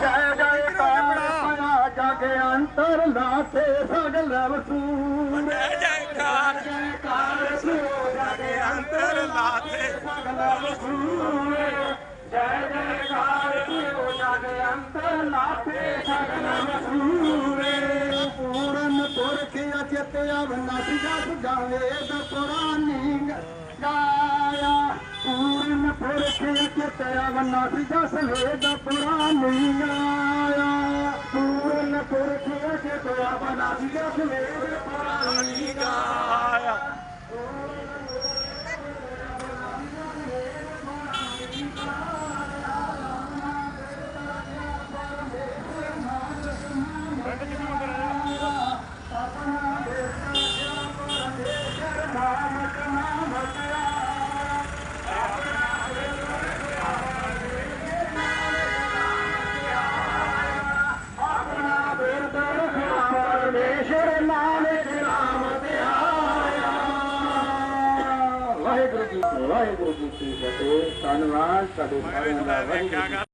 ਕਹਿ ਜਾਏ ਕਾਰ ਜਗ ਅੰਤਰ ਲਾਥੇ ਸਗਲ ਰਸੂਲ ਕਹਿ ਜਾਏ ਕਾਰ ਕਾਰ ਸੂ ਜਗ ਅੰਤਰ ਲਾਥੇ ਸਗਲ ਰਸੂਲ ਜੈ ਜੈ ਕਾਰ ਸੂ ਜਗ ਅੰਤਰ ਲਾਥੇ ਸਗਲ ਰਸੂਲ ਪੂਰਨ ਪੁਰਖ ਅਚਿਤ ਅਵਨਾਸੀ ਜਸ ਜਾਵੇ ਦਪਾ ونا سيگ پور کي دعا بنا سيگ ਪਰਮੇਸ਼ਰ ਨਾਨਕ ਨਾਮ ਤੇ ਆਇਆ। ਵਾਹਿਗੁਰੂ ਜੀ ਵਾਹਿਗੁਰੂ ਜੀ ਕੀ ਫਤਿਹ। ਧੰਨਵਾਦ ਤੁਹਾਡੇ ਸਾਰਿਆਂ ਦਾ ਵਾਹਿਗੁਰੂ